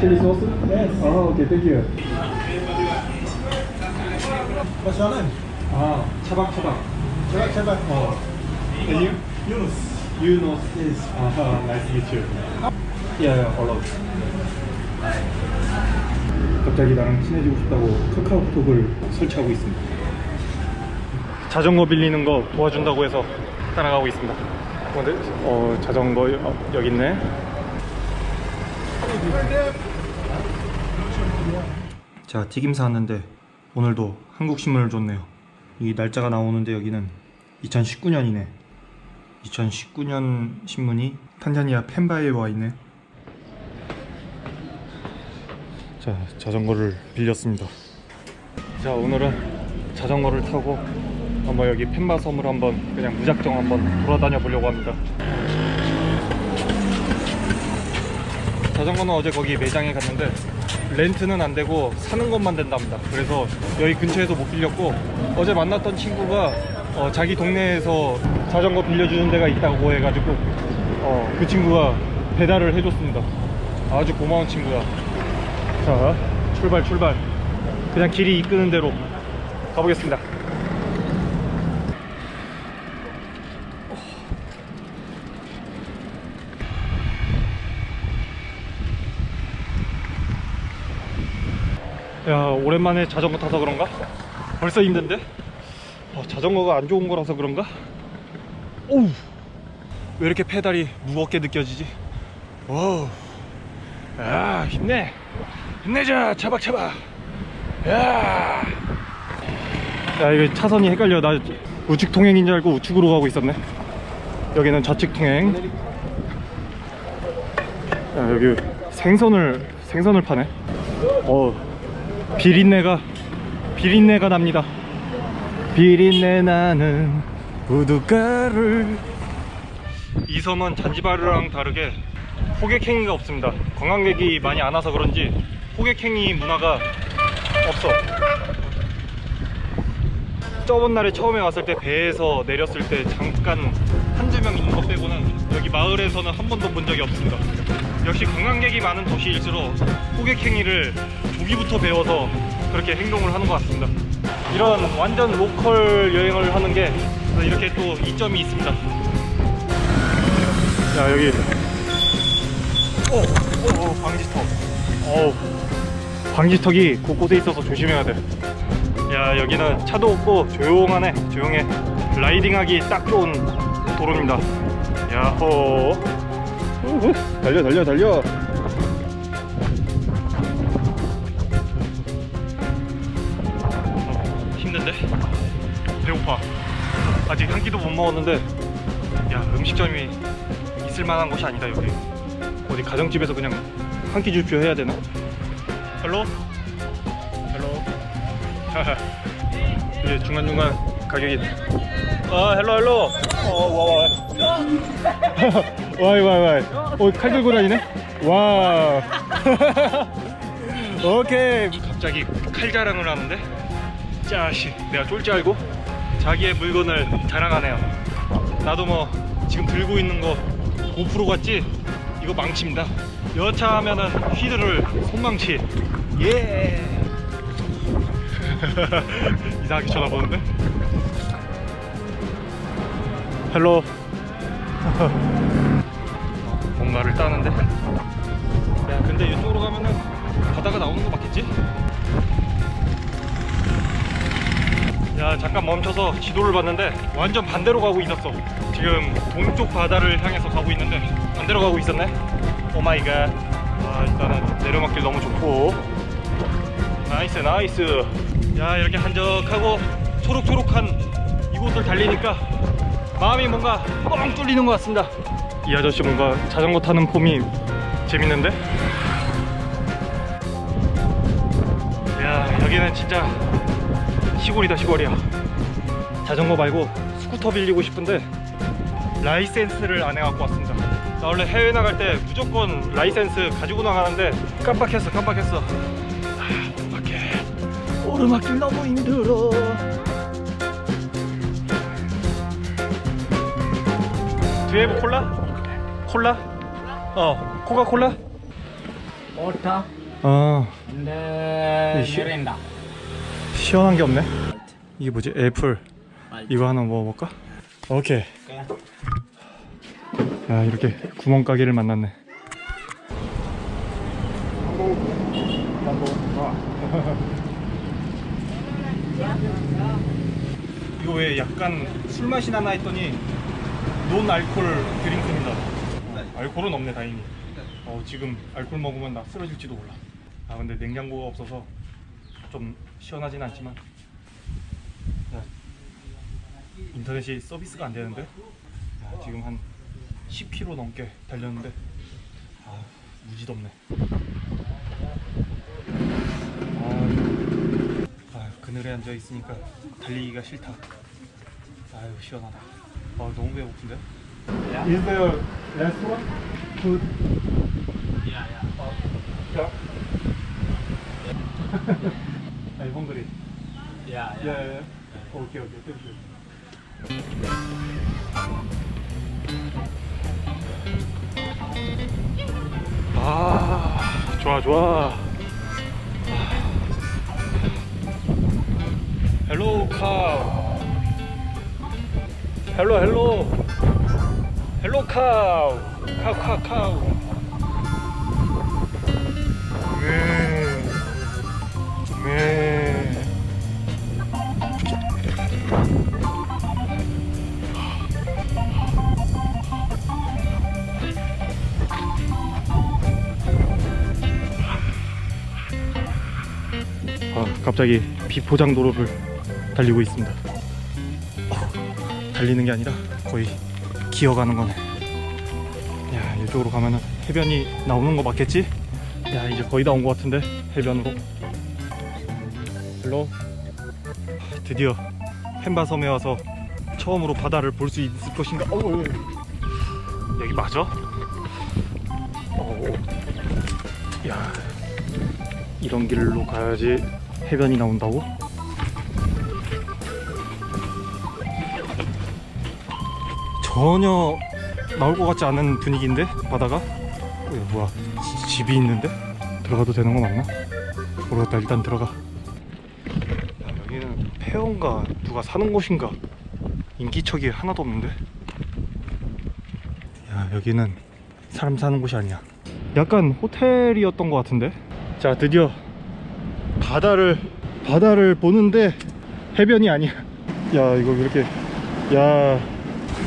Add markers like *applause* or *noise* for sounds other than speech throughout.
Chili sauce? Yes. Oh, okay, thank you. What's your name? Ah, 차박 차박. Chabak Chabak. Oh. And you? Yunus. You know this. Ah, nice to meet you. Yeah, yeah, hello. 갑자기 나랑 친해지고 싶다고 카카오톡을 설치하고 있습니다. 자전거 빌리는 거 도와준다고 해서 따라가고 있습니다. 근데 어 자전거 여, 여기 있네. 자 튀김 사왔는데 오늘도 한국 신문을 줬네요. 이 날짜가 나오는데 여기는 2019년이네. 2019년 신문이 탄자니아 펜바에 와 있네. 자 자전거를 빌렸습니다. 자 오늘은 자전거를 타고 한번 여기 펜바 섬을 한번 그냥 무작정 한번 돌아다녀 보려고 합니다. 자전거는 어제 거기 매장에 갔는데 렌트는 안 되고 사는 것만 된답니다. 그래서 여기 근처에서 못 빌렸고 어제 만났던 친구가 어, 자기 동네에서 자전거 빌려주는 데가 있다고 해가지고 어, 그 친구가 배달을 해줬습니다. 아주 고마운 친구야. 자 출발 출발. 그냥 길이 이끄는 대로 가보겠습니다. 야 오랜만에 자전거 타서 그런가? 벌써 힘든데? 어, 자전거가 안 좋은 거라서 그런가? 오우! 왜 이렇게 페달이 무겁게 느껴지지? 와우! 야 힘내! 힘내자 차박차박! 야, 야 이거 차선이 헷갈려. 나 우측 통행인 줄 알고 우측으로 가고 있었네. 여기는 좌측 통행. 야 여기 생선을 생선을 파네. 어 비린내가 비린내가 납니다. 비린내 나는 우두가를 이 섬은 잔지바르랑 다르게 호객행위가 없습니다. 관광객이 많이 안 와서 그런지 호객행위 문화가 없어. 저번 날에 처음에 왔을 때 배에서 내렸을 때 잠깐 한두 명 있는 여기 마을에서는 한 번도 본 적이 없습니다. 역시 관광객이 많은 도시일수록 호객 행위를 조기부터 배워서 그렇게 행동을 하는 것 같습니다. 이런 완전 로컬 여행을 하는 게 이렇게 또 이점이 있습니다. 자 여기 오, 오, 오 방지턱. 어 방지턱이 곳곳에 있어서 조심해야 돼. 야 여기는 차도 없고 조용하네 조용해 라이딩하기 딱 좋은 도로입니다 야호. 우후. 달려 달려 달려. 어, 힘든데? 배고파. 아직 한 끼도 못 먹었는데 야 음식점이 있을 만한 곳이 아니다 여기. 어디 가정집에서 그냥 한 끼 주십시오 해야 되나? 헬로? 헬로? 이게 중간중간 가격이. 아 헬로 헬로. 어, 와와 이 *laughs* 와이 와이. 어칼 들고 다니네? 와 *laughs* 오케이. 갑자기 칼 자랑을 하는데? 짜식. 내가 쫄지 알고? 자기의 물건을 자랑하네요. 나도 뭐 지금 들고 있는 거 고프로 같지? 이거 망치입니다. 여차하면은 휘두를 손망치. 예. *laughs* 이상하게 쳐다보는데? 헬로 *laughs* 뭔가를 따는데? 야 근데 이쪽으로 가면은 바다가 나오는 거 맞겠지? 야 잠깐 멈춰서 지도를 봤는데 완전 반대로 가고 있었어. 지금 동쪽 바다를 향해서 가고 있는데 반대로 가고 있었네. 오마이갓 아 일단은 내려막길 너무 좋고. 나이스 나이스. 야 이렇게 한적하고 초록초록한 이곳을 달리니까 마음이 뭔가 뻥 뚫리는 것 같습니다. 이 아저씨 뭔가 자전거 타는 폼이 재밌는데? 야 여기는 진짜 시골이다 시골이야. 자전거 말고 스쿠터 빌리고 싶은데 라이센스를 안 해갖고 왔습니다. 나 원래 해외 나갈 때 무조건 라이센스 가지고 나가는데 깜빡했어 깜빡했어. 아, 깜빡해. 오르막길 너무 힘들어 뒤에 콜라? 콜라? 어 코카콜라? 어 water 아 and uh. 시원한 게 없네 이게 뭐지 애플. 이거 하나 먹어볼까? 오케이. 야 이렇게 구멍가게를 만났네 *laughs* 이거 왜 약간 술 맛이 나나 했더니 논 알콜 드링크입니다. 알콜은 없네 다행히. 어, 지금 알콜 먹으면 나 쓰러질지도 몰라. 아 근데 냉장고가 없어서 좀 시원하진 않지만. 야, 인터넷이 서비스가 안 되는데? 야, 지금 한 10km 넘게 달렸는데. 아 무지 덥네. 아, 아 그늘에 앉아 있으니까 달리기가 싫다. 아유 시원하다 아 너무 배고픈데 Is there restaurant? Food? Yeah, yeah. Yeah. I'm hungry. Yeah, Yeah, yeah. yeah. Okay, okay. Thank you. 아, 좋아, 좋아. 헬로 카우. 헬로 헬로. 헬로 카우. 카우 카우 카우. 아, 갑자기 비포장 도로를 달리고 있습니다. 어, 달리는 게 아니라 거의 기어가는 거네. 야, 이쪽으로 가면은 해변이 나오는 거 맞겠지? 야, 이제 거의 다 온 거 같은데 해변으로. 헬로. 드디어 펜바섬에 와서 처음으로 바다를 볼 수 있을 것인가? 어, 어, 어. 여기 맞아? 어, 야, 이런 길로 가야지 해변이 나온다고? 전혀 나올 것 같지 않은 분위기인데 바다가? 어, 야, 뭐야 지- 집이 있는데? 들어가도 되는 거 맞나? 모르겠다 일단 들어가. 야, 여기는 폐허인가 누가 사는 곳인가? 인기척이 하나도 없는데? 야 여기는 사람 사는 곳이 아니야. 약간 호텔이었던 것 같은데? 자 드디어 바다를 바다를 보는데 해변이 아니야. 야 이거 왜 이렇게 야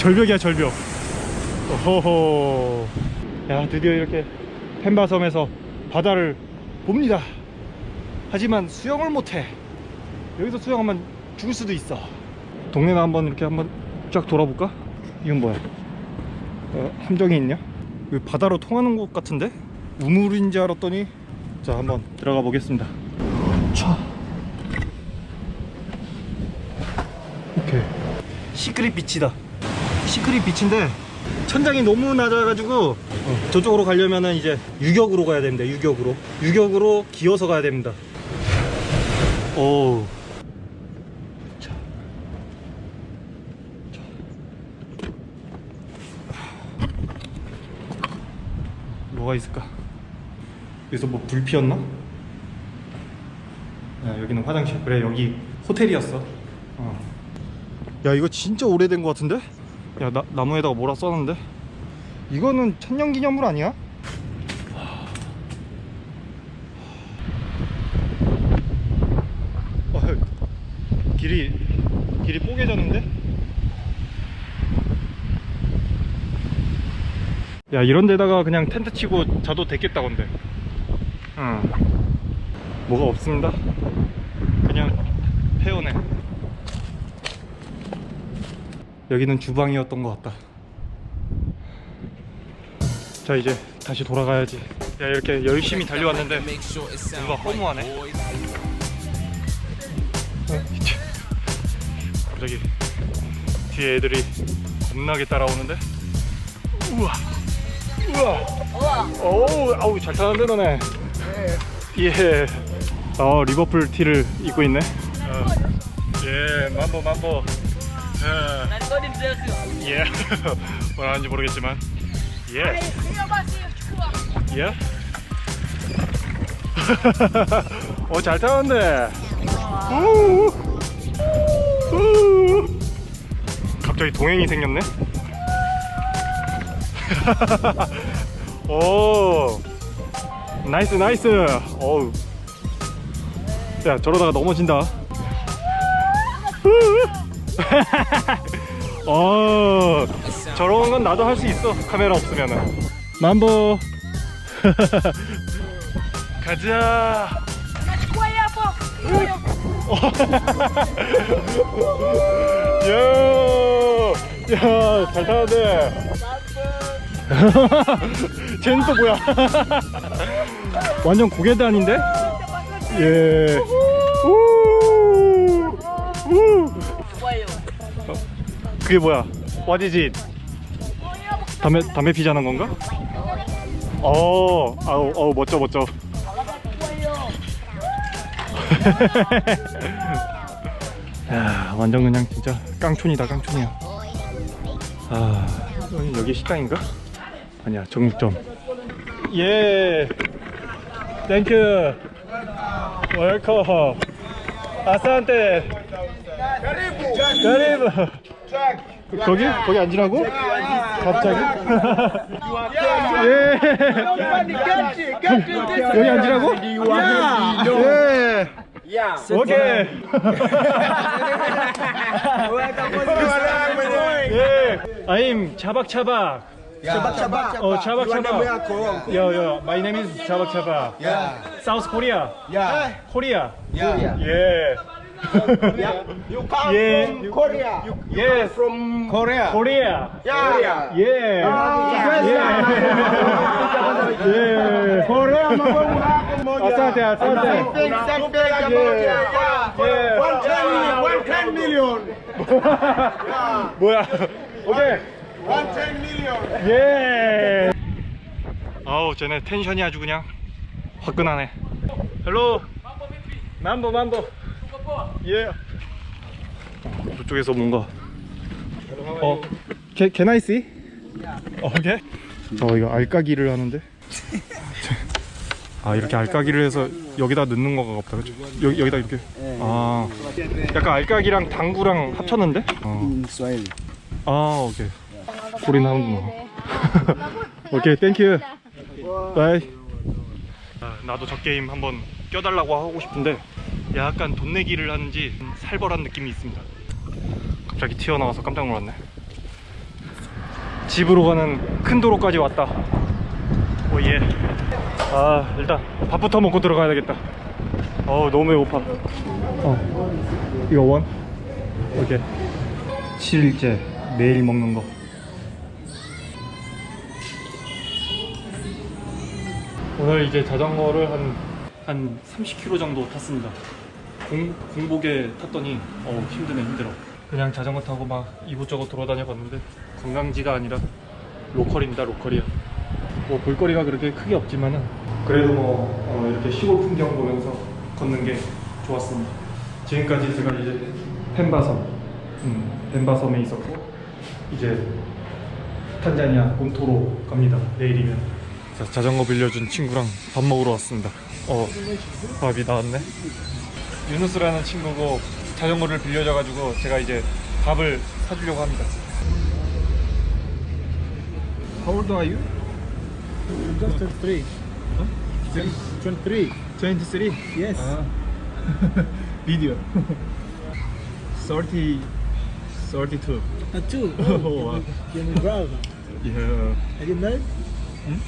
절벽이야 절벽. 오호호. 야 드디어 이렇게 펜바섬에서 바다를 봅니다. 하지만 수영을 못해. 여기서 수영하면 죽을 수도 있어. 동네나 한번 이렇게 한번 쫙 돌아볼까? 이건 뭐야? 어, 함정이 있냐? 여기 바다로 통하는 곳 같은데? 우물인지 알았더니. 자 한번 들어가 보겠습니다. 차. 오케이. 시크릿 비치다 시크릿 비치인데 천장이 너무 낮아가지고 어, 저쪽으로 가려면은 이제 유격으로 가야 됩니다 유격으로 유격으로 기어서 가야 됩니다 오. 뭐가 있을까? 여기서 뭐 불 피었나? 야, 여기는 화장실. 그래, 여기 호텔이었어. 어. 야, 이거 진짜 오래된 것 같은데? 야, 나, 나무에다가 뭐라 써놨는데? 이거는 천년기념물 아니야? 어, 길이, 길이 뽀개졌는데? 야, 이런 데다가 그냥 텐트 치고 자도 됐겠다, 근데. 응. 뭐가 없습니다. 그냥 폐허네. 여기는 주방이었던 것 같다. 자 이제 다시 돌아가야지. 야 이렇게 열심히 달려왔는데 뭔가 허무하네. 어, 갑자기 뒤에 애들이 겁나게 따라오는데. 우와, 우와, 어우, 아우 잘 타는데 너네. 예. 어 리버풀 티를 입고 있네. 어. 예, 만보 만보. 예. *laughs* 예. 뭐라 하는지 모르겠지만. 예. 예. *laughs* 어, 잘 타는데. 우. 우. 갑자기 동행이 생겼네. *laughs* 오. 나이스, 나이스. 어우. 야, 저러다가 넘어진다. *laughs* 어, 저런 건 나도 할 수 있어. 카메라 없으면은. 만보. *laughs* 가자. *laughs* 야, 야, 잘 타는데. 쟤는 또 뭐야? 완전 고개단인데? 예. 그게 뭐야? What is it? 담배 담배 피자는 건가? 어, 아우, 아우 멋져 멋져. *laughs* 야, 완전 그냥 진짜 깡촌이다 깡촌이야. 아, 여기, 식당인가? 아니야 정육점. 예. 땡큐. 웰컴. 아산테. 가리브. 거기? 거기 앉으라고? 갑자기? 예. 여기 앉으라고? 예. 오케이. 예. I'm 차박차박. Cepat. 어, 차박차박. Yo, yo. My name is 차박차박. South Korea. Korea. Ya. 예. You come Yeah. from Korea. Yes. From Korea. Korea. Yeah. 예. 예. 예. Korea 아싸한테, 아싸한테. 예. One ten, one ten million. 뭐야? 오케이. One ten million. 예. 아우 쟤네 텐션이 아주 그냥 화끈하네. 헬로. 만보 만보. 예. 어, 저쪽에서 뭔가. 어. Can, can I? 오케이. 저 이거 알까기를 하는데. 아 이렇게 알까기를 해서 여기다 넣는 거가 없다 그죠? 여기 여기다 이렇게. 아. 약간 알까기랑 당구랑 합쳤는데? 어. 아 오케이 우린 하는구나 *laughs* 오케이 땡큐 바이 아, 나도 저 게임 한번 껴달라고 하고 싶은데 약간 돈 내기를 하는지 살벌한 느낌이 있습니다. 갑자기 튀어나와서 깜짝 놀랐네. 집으로 가는 큰 도로까지 왔다. 오예. 아 일단 밥부터 먹고 들어가야 되겠다. 어우 너무 배고파. 어 이거 원? 오케이. 7일째 매일 먹는 거. 오늘 이제 자전거를 한, 한 30km 정도 탔습니다. 공, 공복에 탔더니, 어우, 힘드네, 힘들어. 그냥 자전거 타고 막 이곳저곳 돌아다녀 봤는데, 관광지가 아니라 로컬입니다, 로컬이야. 뭐 볼거리가 그렇게 크게 없지만은, 그래도 뭐, 어, 이렇게 시골 풍경 보면서 걷는 게 좋았습니다. 지금까지 제가 이제 펜바섬, 음, 펜바섬에 있었고, 이제 탄자니아 본토로 갑니다. 내일이면. 자, 자전거 빌려준 친구랑 밥 먹으러 왔습니다. 어, 밥이 나왔네. 유누스라는 친구고 자전거를 빌려줘가지고 제가 이제 밥을 사주려고 합니다. How old are you? Just three. Twenty-three. 23. Yes. 아. 비디오. 30, 32. Uh, two. Oh, wow. You're my brother. Yeah. Are you married?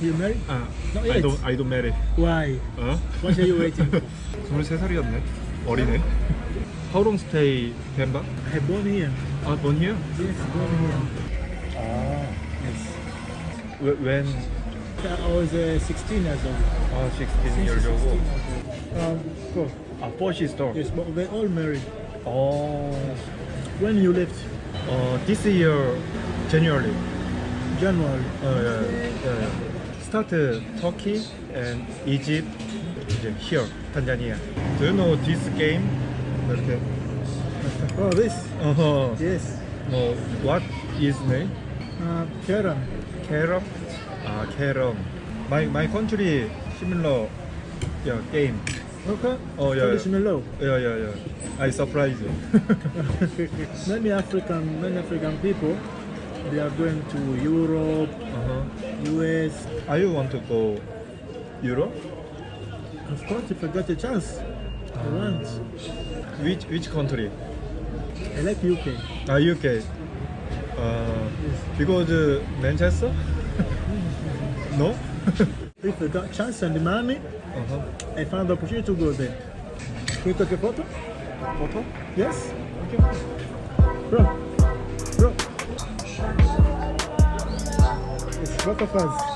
You married? 아, Not I yet. don't, I don't marry. Why? 어? What are you waiting for? 23살이었네. 어리네. How long stay Pemba? I have born here. 아, born here? Yes, born here. 아, Yes. wh- when? I was uh, 16 years old. 아, 16 Since years 16 old. years old. Um, four. 아, four sister. Yes, but we're all married. 어, When you left? 어, this year January. January. 어, 예, 예. Start Turkey and Egypt. 이제 here, Tanzania. Do you know this game? 이렇게. Oh, this? 어허. Yes. 뭐, what is name? Uh, Karen. 캐럼? 아 캐럼 My, my country similar Yeah, game. Okay. Oh, yeah, yeah. Melo. Yeah, yeah, yeah. I surprise you. many African, many African people, they are going to Europe, uh-huh. US. Are you want to go Europe? Of course, if I got a chance, I want. Which which country? I like UK. Ah, UK. Uh, because uh, Manchester? *laughs* no? *laughs* If I got chance and the money, uh-huh. I found the opportunity to go there. Can you take a photo? Photo? Yes? Okay. Bro, bro. It's both of us.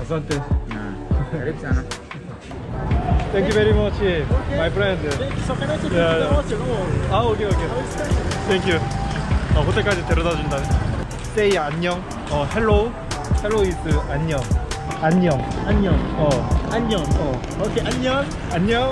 Asante. Karibu sana. Thank you very much, my friend. So can I take Yeah, you? Oh, 아, 오케이, 오케이. 땡큐. 아, 호텔까지 데려다 준다네. Say 안녕. 어, hello. Hello is 안녕. 안녕. 안녕. 어, 안녕. 어. Okay, 안녕. 안녕.